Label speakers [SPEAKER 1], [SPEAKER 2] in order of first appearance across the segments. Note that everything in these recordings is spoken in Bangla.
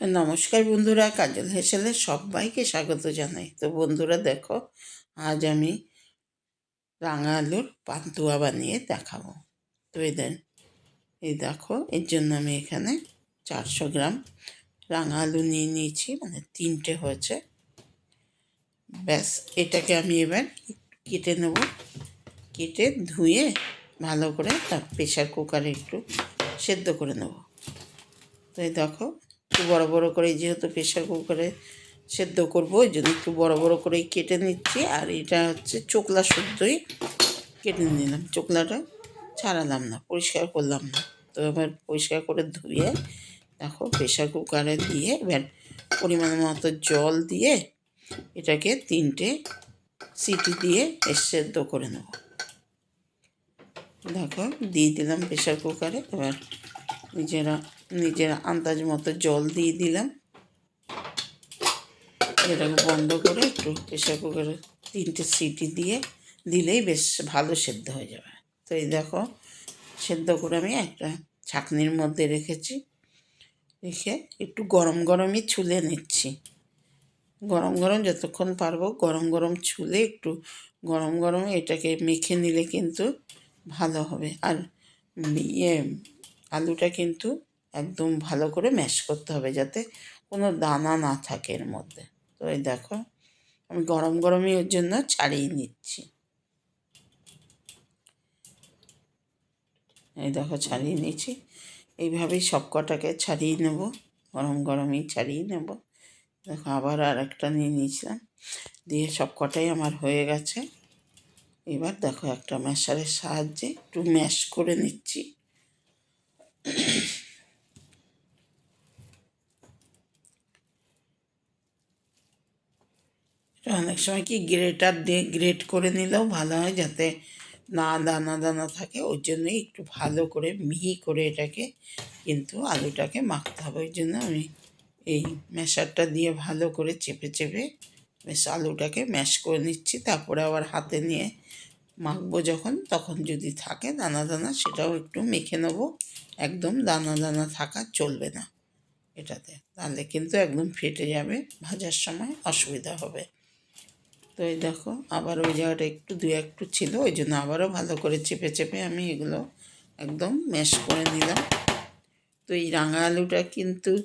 [SPEAKER 1] নমস্কার বন্ধুরা, কাজল হেসেলে সবাইকে স্বাগত জানাই। তো বন্ধুরা, দেখো, আজ আমি রাঙা আলুর পান্তুয়া বানিয়ে দেখাবো। তো এই দেন এই দেখো, এর জন্য আমি এখানে চারশো গ্রাম রাঙা আলু নিয়ে নিয়েছি মানে তিনটে হয়েছে। ব্যাস, এটাকে আমি এবার কেটে নেব। কেটে ধুয়ে ভালো করে তার প্রেশার কুকারে একটু সেদ্ধ করে নেব। তো এই দেখো একটু বড় বড় করে যেহেতু প্রেশার কুকারে সেদ্ধ করব, ওই জন্য একটু বড় বড় করেই কেটে নিচ্ছি। আর এটা হচ্ছে চোকলা শুদ্ধই কেটে নিলাম। চোকলাটা ছাড়ালাম না, পরিষ্কার করলাম না। তো এবার পরিষ্কার করে ধুয়ে দেখো প্রেশার কুকারে দিয়ে এবার পরিমাণ মতো জল দিয়ে এটাকে তিনটে সিটি দিয়ে সেদ্ধ করে নেব। দেখো, দিয়ে দিলাম প্রেশার কুকারে এবার নিজেরা, নিজের আন্দাজ মতো জল দিয়ে দিলাম। এটাকে বন্ধ করে একটু প্রেশার কুকারে তিনটে সিটি দিয়ে দিলেই বেশ ভালো সেদ্ধ হয়ে যাবে। তো এই দেখো, সেদ্ধ করে আমি একটা ছাকনির মধ্যে রেখেছি। রেখে একটু গরম গরমই ছুলে নিচ্ছি। গরম গরম যতক্ষণ পারব গরম গরম ছুলে একটু গরম গরম এটাকে মেখে নিলে কিন্তু ভালো হবে। আর ইয়ে আলুটা কিন্তু একদম ভালো করে ম্যাশ করতে হবে যাতে কোনো দানা না থাকে এর মধ্যে। তো এই দেখো, আমি গরম গরমই ওর জন্য ছাড়িয়ে নিচ্ছি। এই দেখো, ছাড়িয়ে নিচ্ছি। এইভাবেই সব কটাকে ছাড়িয়ে নেব, গরম গরমই ছাড়িয়ে নেব। দেখো, আবার আর একটা নিয়ে নিয়েছিলাম, দিয়ে সব কটাই আমার হয়ে গেছে। এবার দেখো, একটা ম্যাশারের সাহায্যে একটু ম্যাশ করে নিচ্ছি। অনেক সময় কি গ্রেটার দিয়ে গ্রেট করে নিলেও ভালো হয় যাতে না দানা দানা থাকে, ওই জন্যই একটু ভালো করে মিহি করে এটাকে কিন্তু আলুটাকে মাখতে হবে। ওই জন্য আমি এই ম্যাশারটা দিয়ে ভালো করে চেপে চেপে বেশ আলুটাকে ম্যাশ করে নিচ্ছি, তারপরে আবার হাতে নিয়ে মাখবো যখন, তখন যদি থাকে দানা দানা, সেটাও একটু মেখে নেব। একদম দানা দানা থাকা চলবে না এটাতে। তাহলে কিন্তু একদম ফেটে যাবে, ভাজার সময় অসুবিধা হবে। তো এই দেখো, আবার ওই জায়গাটা একটু, দু একটু ছিল, ওই জন্য আবারও ভালো করে চেপে চেপে আমি এগুলো একদম ম্যাশ করে নিলাম। তো এই রাঙা আলুটা কিন্তু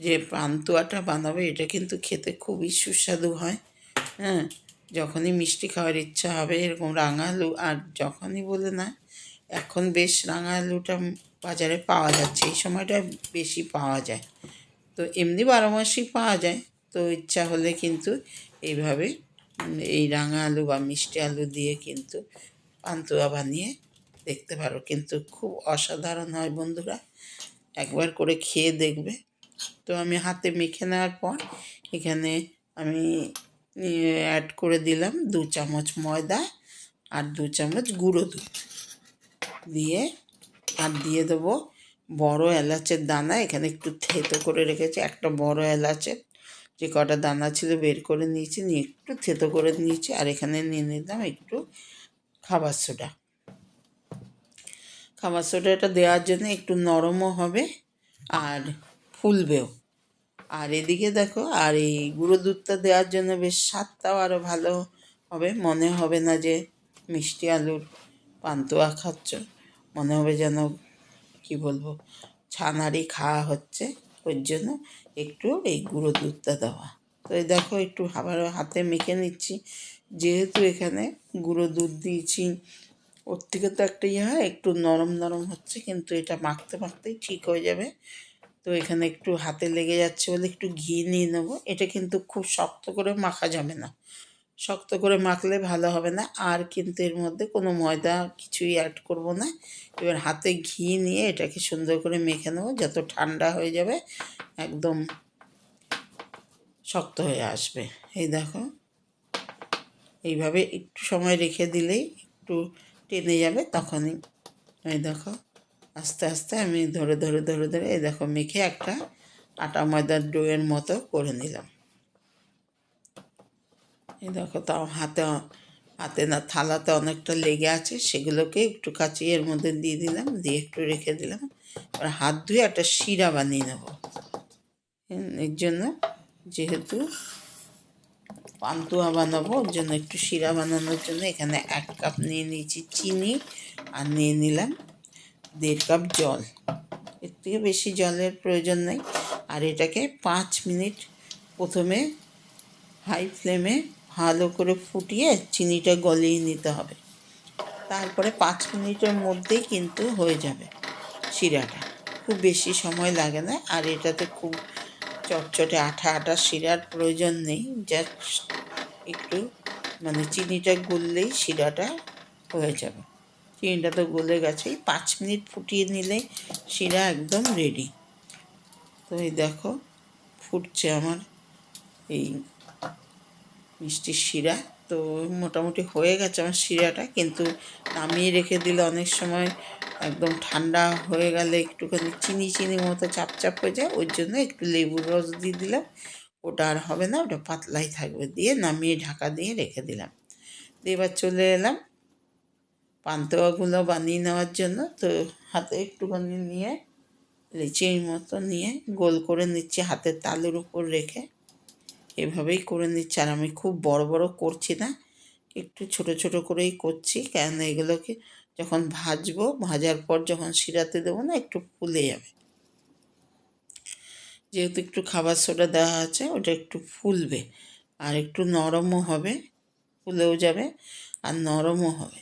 [SPEAKER 1] যে পান্তুয়াটা বানাবে, এটা কিন্তু খেতে খুবই সুস্বাদু হয় হ্যাঁ? যখনই মিষ্টি খাওয়ার ইচ্ছা হবে, এরকম রাঙা আলু আর যখনই বলে না, এখন বেশ রাঙা আলুটা বাজারে পাওয়া যাচ্ছে। এই সময়টা বেশি পাওয়া যায়। তো এমনি বারো মাসই পাওয়া যায়। তো ইচ্ছা হলে কিন্তু এইভাবে এই রাঙা আলু বা মিষ্টি আলু দিয়ে কিন্তু পান্তুয়া বানিয়ে দেখতে পারো। কিন্তু খুব অসাধারণ হয় বন্ধুরা। একবার করে খেয়ে দেখবে। তো আমি হাতে মেখে নেওয়ার পর এখানে আমি অ্যাড করে দিলাম দু চামচ ময়দা আর দু চামচ গুঁড়ো দুধ। দিয়ে আর দিয়ে দেবো বড় এলাচের দানা, এখানে একটু থেতো করে রেখেছি, একটা বড় এলাচের। যে কটা দানা ছিল বের করে নিয়েছি, নিয়ে একটু থেতো করে নিয়েছি আর এখানে নিয়ে নিলাম একটু খাবার সোডা। খাবার সোডাটা দেওয়ার জন্য একটু নরমও হবে আর ফুলবেও। আর এদিকে দেখো, আর এই গুঁড়ো দুধটা দেওয়ার জন্য বেশ স্বাদটাও আরও ভালো হবে। মনে হবে না যে মিষ্টি আলুর পান্তুয়া খাচ্ছ। মনে হবে যেন, কি বলব, ছানারই খাওয়া হচ্ছে। ওর জন্য একটু এই গুঁড়ো দুধটা দেওয়া। তো এই দেখো, একটু আবার হাতে মেখে নিচ্ছি। যেহেতু এখানে গুঁড়ো দুধ দিয়েছি, ওর থেকে তো একটা ইয়ে হয়, একটু নরম নরম হচ্ছে, কিন্তু এটা মাখতে মাখতেই ঠিক হয়ে যাবে। তো এখানে একটু হাতে লেগে যাচ্ছে বলে একটু ঘি নিয়ে নেব। এটা কিন্তু খুব শক্ত করে মাখা যাবে না। শক্ত করে মাখলে ভালো হবে না। আর কিন্তু এর মধ্যে কোনো ময়দা কিছুই অ্যাড করব না। এবার হাতে ঘি নিয়ে এটাকে সুন্দর করে মেখে নেব যত ঠান্ডা হয়ে যাবে, একদম শক্ত হয়ে আসবে। এই দেখো। এইভাবে একটু সময় রেখে দিলেই একটু টেনে যাবে তখনই। এই দেখো। আস্তে আস্তে আমি ধরে ধরে ধরে ধরে এই দেখো মেখে একটা আটা ময়দার ডোয়ের মতো করে নিলাম। এই দেখো তাও হাতে হাতে না থালাতে অনেকটা লেগে আছে, সেগুলোকে একটু কাচিয়ে এর মধ্যে দিয়ে দিলাম, দিয়ে একটু রেখে দিলাম। আর হাত ধুয়ে একটা শিরা বানিয়ে নেব। এর জন্য যেহেতু পান্তুয়া বানাবো, ওর জন্য একটু শিরা বানানোর জন্য এখানে এক কাপ নিয়ে নিয়েছি চিনি আর নিয়ে নিলাম। দেড় কাপ জল। এর থেকে বেশি জলের প্রয়োজন নেই। আর এটাকে পাঁচ মিনিট প্রথমে হাই ফ্লেমে ভালো করে ফুটিয়ে চিনিটা গলিয়ে নিতে হবে। তারপরে পাঁচ মিনিটের মধ্যেই কিন্তু হয়ে যাবে শিরাটা। খুব বেশি সময় লাগে না। আর এটাতে খুব চটচটে আঠা আঠা শিরার প্রয়োজন নেই। জাস্ট একটু মানে চিনিটা গুললেই শিরাটা হয়ে যাবে। চিনিটা তো গলে গেছেই পাঁচ মিনিট ফুটিয়ে নিলেই শিরা একদম রেডি তো এই দেখো, ফুটছে আমার এই মিষ্টির শিরা। তো মোটামুটি হয়ে গেছে আমার শিরাটা, কিন্তু নামিয়ে রেখে দিলে অনেক সময় একদম ঠান্ডা হয়ে গেলে একটুখানি চিনি চিনি মতো চাপ চাপ হয়ে যায়, ওই জন্য একটু লেবুর রস দিয়ে দিলাম। ওটা আর হবে না, ওটা পাতলাই থাকবে। দিয়ে নামিয়ে ঢাকা দিয়ে রেখে দিলাম। দিয়ে এবার চলে এলাম পান্তুয়াগুলো বানিয়ে নেওয়ার জন্য তো হাতে একটুখানি নিয়ে, লিচির মতো নিয়ে গোল করে নিচ্ছি হাতের তালুর উপর রেখে। এভাবেই করে নিচ্ছি আর আমি খুব বড় বড় করছি না, একটু ছোট ছোট করেই করছি। কেন এগুলোকে যখন ভাজবো, ভাজার পর যখন শিরাতে দেবো না, একটু ফুলে যাবে। যেহেতু একটু খাবার সোডা দেওয়া আছে, ওটা একটু ফুলবে। আর একটু নরমও হবে, ফুলেও যাবে, আর নরমও হবে।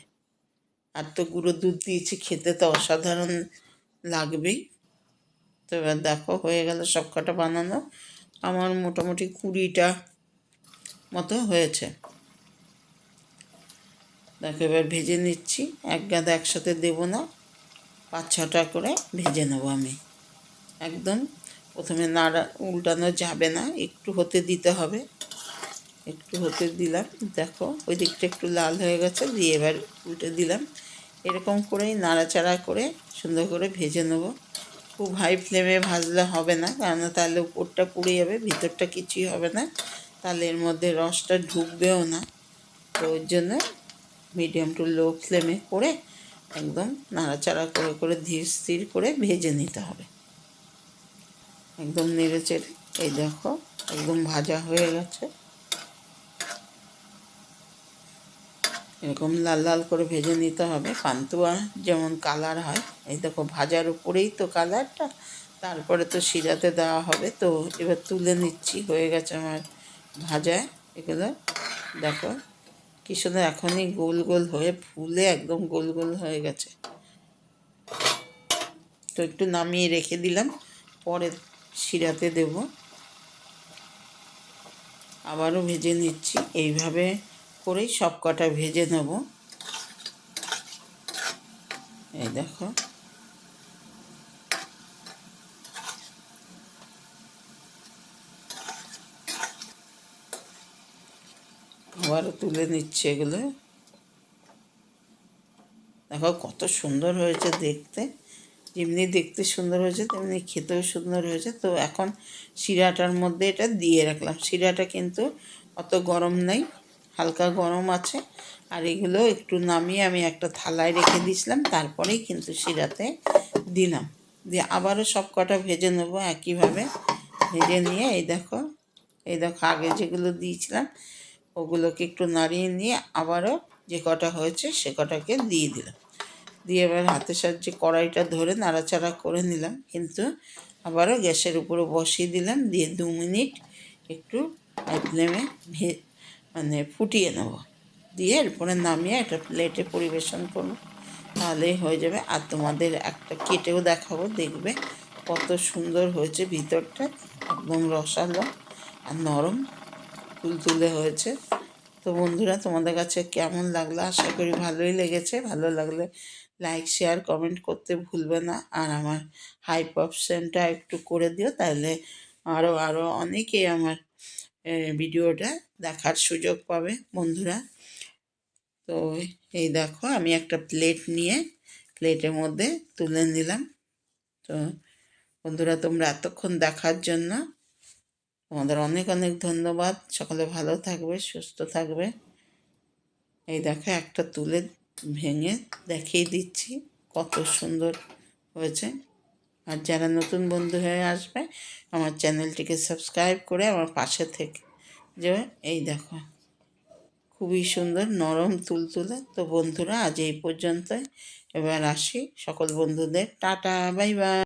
[SPEAKER 1] আর তো গুঁড়ো দুধ দিয়েছি, খেতে তো অসাধারণ লাগবেই। তো এবার দেখো, হয়ে গেল সব কটা বানানো। আমার মোটামুটি কুড়িটা মতো হয়েছে। দেখো, এবার ভেজে নিচ্ছি। এক গাদা একসাথে দেবো না। পাঁচ ছটা করে ভেজে নেব আমি। একদম প্রথমে নাড়া উল্টানো যাবে না, একটু হতে দিতে হবে। একটু হতে দিলাম, দেখো, ওই দিকটা একটু লাল হয়ে গেছে, দিয়ে এবার উল্টে দিলাম। এরকম করেই নাড়াচাড়া করে সুন্দর করে ভেজে নেব। খুব হাই ফ্লেমে ভাজলে হবে না কেননা তাহলে উপরটা পুড়ে যাবে, ভিতরটা কিছুই হবে না। তাহলে এর মধ্যে রসটা ঢুকবেও না। তো ওর জন্য মিডিয়াম টু লো ফ্লেমে করে একদম নাড়াচাড়া করে করে ধীর স্থির করে ভেজে নিতে হবে। একদম নেড়ে চেড়ে, এই দেখো, একদম ভাজা হয়ে গেছে। এরকম লাল লাল করে ভেজে নিতে হবে। পান্তুয়া যেমন কালার হয়। এই দেখো ভাজার উপরেই তো কালারটা তারপরে তো শিরাতে দেওয়া হবে। তো এবার তুলে নিচ্ছি। হয়ে গেছে আমার ভাজা। এগুলো দেখো কি সুন্দর এখনই গোল গোল হয়ে ফুলে একদম গোল গোল হয়ে গেছে। তো একটু নামিয়ে রেখে দিলাম। পরে শিরাতে দেব। আবারও ভেজে নিচ্ছি। এইভাবে করেই সব কটা ভেজে নেব। এই দেখো। আবারও তুলে নিচ্ছে এগুলো। দেখো কত সুন্দর হয়েছে দেখতে। যেমনি দেখতে সুন্দর হয়েছে, তেমনি খেতেও সুন্দর হয়েছে। তো এখন শিরাটার মধ্যে এটা দিয়ে রাখলাম। শিরাটা কিন্তু অত গরম নেই। হালকা গরম আছে। আর এগুলো একটু নামিয়ে আমি একটা থালায় রেখে দিয়েছিলাম, তারপরেই কিন্তু শিরাতে দিলাম। দিয়ে আবারও সব কটা ভেজে নেব একইভাবে। ভেজে নিয়ে এই দেখো এই দেখো আগে যেগুলো দিয়েছিলাম, ওগুলোকে একটু নাড়িয়ে নিয়ে আবারও যে কটা হয়েছে সে কটাকে দিয়ে দিলাম। দিয়ে এবার হাতের সাহায্যে কড়াইটা ধরে নাড়াচাড়া করে নিলাম। কিন্তু আবারও গ্যাসের উপরে বসিয়ে দিলাম। দিয়ে দু মিনিট একটু হাই ফ্লেমে মানে ফুটিয়ে নেব। দিয়ে এরপরে নামিয়ে একটা প্লেটে পরিবেশন করব। তাহলেই হয়ে যাবে। আর তোমাদের একটা কেটেও দেখাবো। দেখবে কত সুন্দর হয়েছে ভিতরটা। একদম রসালো আর নরম তুলতুলে হয়েছে। তো বন্ধুরা, তোমাদের কাছে কেমন লাগল? আশা করি ভালোই লেগেছে। ভালো লাগলে লাইক শেয়ার কমেন্ট করতে ভুলবে না। আর আমার হাইপ অপশানটা একটু করে দিও। তাহলে আরও আরও অনেকেই আমার ভিডিওটা দেখার সুযোগ পাবে বন্ধুরা। তো এই দেখো, আমি একটা প্লেট নিয়ে প্লেটের মধ্যে তুলে নিলাম। তো বন্ধুরা, তোমরা এতক্ষণ দেখার জন্য তোমাদের অনেক অনেক ধন্যবাদ। সকলে ভালো থাকবে, সুস্থ থাকবে। এই দেখো, একটা তুলে ভেঙে দেখিয়ে দিচ্ছি কত সুন্দর হয়েছে। আর যারা নতুন বন্ধু হয়ে আসবে, আমার চ্যানেলটিকে সাবস্ক্রাইব করে আমার পাশে থেকে যে এই দেখো, খুবই সুন্দর নরম তুলতুলে। তো বন্ধুরা, আজ এই পর্যন্তই। এবার আসি সকল বন্ধুদের। Tata, bye bye.